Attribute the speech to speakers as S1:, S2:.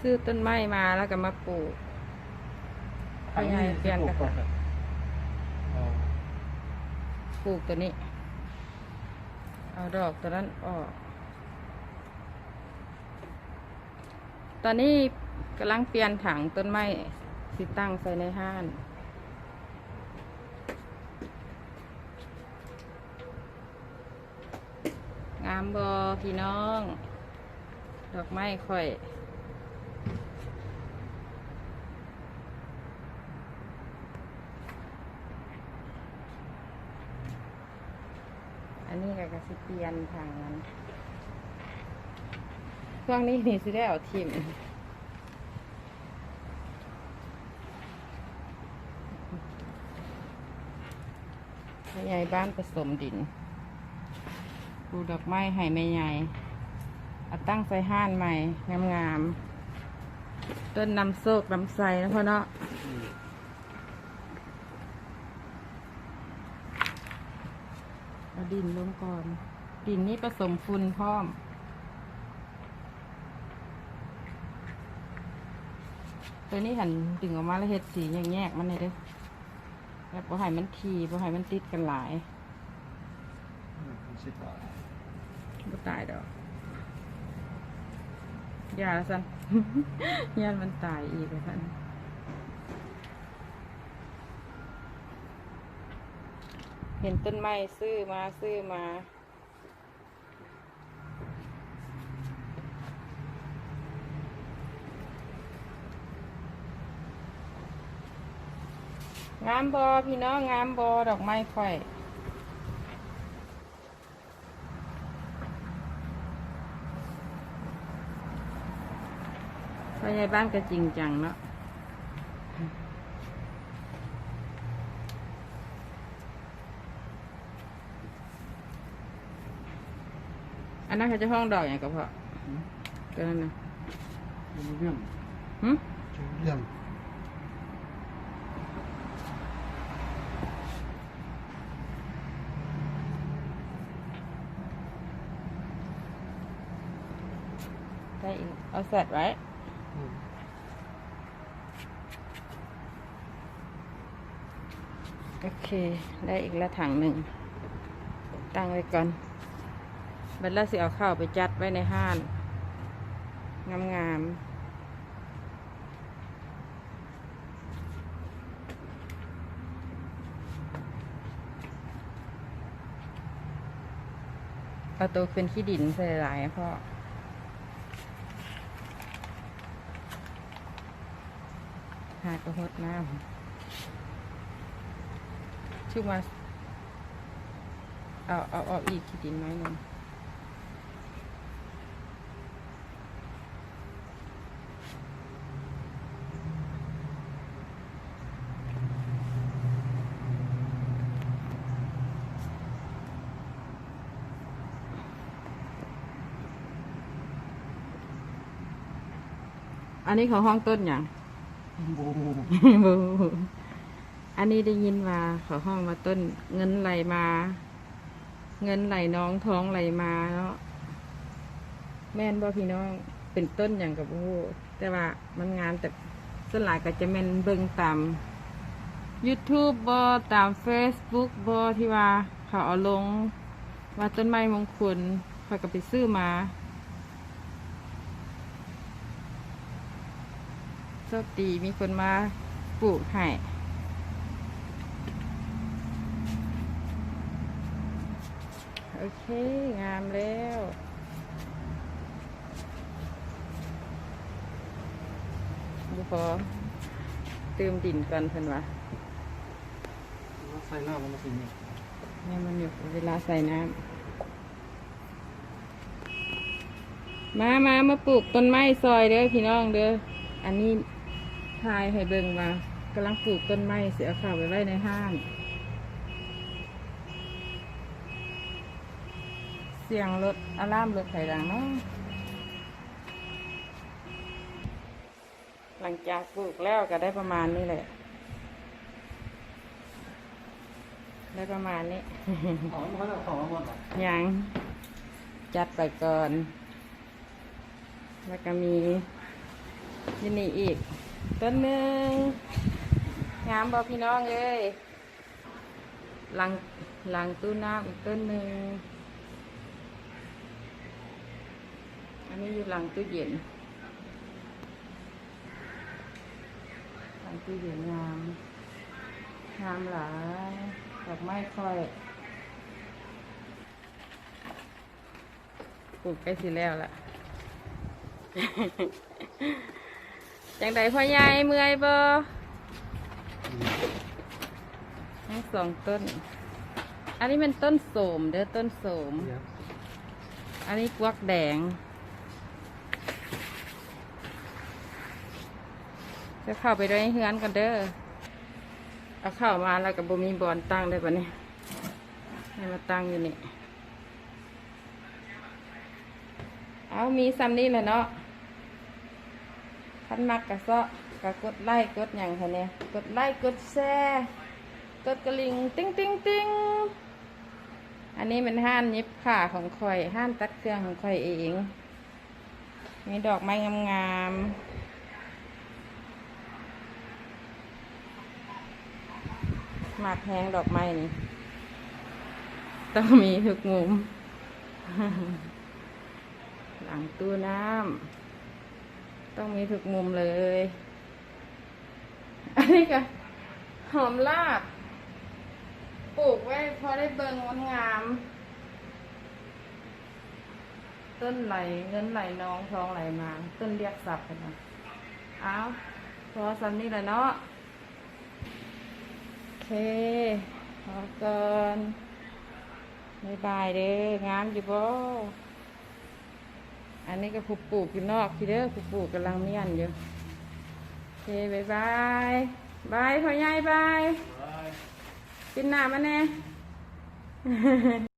S1: ซื้อต้นไม้มาแล้วก็มาปลูก
S2: ทางนี้
S1: เปลี่ยนกัน
S2: ปลูก่ออ๋อ
S1: ปลูกตัวนี้ เอาดอกตัวนั้นออก ตอนนี้กำลังเปลี่ยนถังต้นไม้สิตั้งใส่ในห้าน งามบอพี่น้อง ดอกไม้ค่อย นนี้ก็กระสิเปลียนทางนั้นช่วงนี้นี่สิได้เอาทิมแม่ใหญ่บ้านผสมดินปลูกดอกไม้ให้แม่ใหญ่เอาตั้งไฟห้านใหม่ งามๆ ต้นนำโซกนำไซนะพ่อเนาะ
S2: อืม
S1: เอาดินลงก่อน ดินนี้ผสมฝุ่นพร้อม ตัวนี้หันดึงออกมาแล้วเห็ดสีแยกๆมันเลยเด้อแบบบ่ให้มันทีบ่ให้มันติดกันหลาย
S2: อืมสิบบาท
S1: บ่ตายดอกอย่าละสันยันมันตายอีกละสัน เห็นต้นไม้ซื้อมาซื้อมางามบอพี่น้องงามบอดอกไม้ค่อยพ่อใหญ่บ้านก็จริงจังเนาะ อันนั้นเขาจะห้องดอกอย่างกับพ่อ
S2: อืม
S1: ตัวนั้นนะ
S2: จูเลียม
S1: หึ
S2: จูเลียม
S1: ได้อีกเอาเสร็จไว้
S2: อืม
S1: โอเค ได้อีกละถังหนึ่ง ตั้งไว้ก่อน บัดแล้วสิเอาข้าวไปจัดไว้ในห้าน งามๆเอาตัวขึ้นขี้ดินใส่หลายพ่อหากระหดน้ำชื่อว่าเอาเอาเอาอีกขี้ดินน้อยหนึง อันนี้เขาห้องต้นอย่าง
S2: บู
S1: บูอันนี้ได้ยินว่าเขาห้องมาต้นเงินไหลมา เงินไหลน้องท้องไหลมาเนาะแม่นบ่พี่น้องเป็นต้นอย่างกับโอ้แต่ว่ามันงานแต่ส่วนหลายก็จะแม่นเบิ่งตาม YouTube บ่ตาม Facebook บ่ที่ว่าเขาเอาลงว่าต้นไม้มงคลเขาก็ไปซื้อมา โชคดีมีคนมาปลูกให้โอเค งามแล้วบุพอเติมดินกันเพิ่นวะ
S2: ใส่หน้ามันมาสิเนี่ย
S1: เนี่ยมันอยู่เวลาใส่น้ำมามามาปลูกต้นไม้ซอยเด้อพี่น้องเด้ออันนี้ ทายให้เบิ่งว่ากำลังปลูกต้นไม้เสียข่าวไปไว้ในห้าง เสียงรถอะลามรถไถดังเนาะหลังจากปลูกแล้วก็ได้ประมาณนี้แหละ ได้ประมาณนี้
S2: ของมันก็ของมันหมดอะ
S1: ยังจัดไปก่อน แล้วก็มียินนี่อีก ต้นหนึ่งงามบอพี่น้องเอ้ยหลังหลังตู้น้ำอีกต้นหนึ่งอันนี้อยู่หลังตู้เย็น หลังตู้เย็นงาม งามหลายดอกไม้ค่อยปลูกใกล้สิแล้วล่ะ จังใดพ่อใหญ่เมื่อยบ่ทั้งสองต้น อันนี้เป็นต้นโสมเด้อต้นโสม
S2: เดี๋ยว
S1: อันนี้กวักแดงจะเข้าไปด้วยเฮือนกันเด้อ เอาเข้ามาแล้วกับบุมีบอลตั้งได้ปะเนี่ยให้มาตั้งอยู่นี่ เอามีซ้ำนี่แหละเนาะ พันมักกะเซาะกะกดไลค์กดอย่างค่ะเนี่ยกดไลค์กดแชร์กดกระลิงติ้งติ้งติ้งอันนี้เป็นห้านยิบขาของข่อยห้านตัดเครื่องของข่อยเอง มีดอกไม้งามๆหมากแพงดอกไม้นี่ต้องมีทุกมุม หลังตู้น้ำ ต้องมีทุกมุมเลย อันนี้ก็หอมลาบ ปลูกไว้พอได้เบิงมันงาม ต้นไหลเงินไหลน้องทองไหลมา ต้นเรียกสับกันนะเอาพอสำนี้แหละเนาะโอเคพอก่อนบายบายเด้องามอยู่บ่ อันนี้ก็ผูปลูกอยู่นอกพี่เด้อผูปลูกกำลังเมียนอยู่โอเคบายบายบายพ่อใหญ่บายปินหน้ามาแน่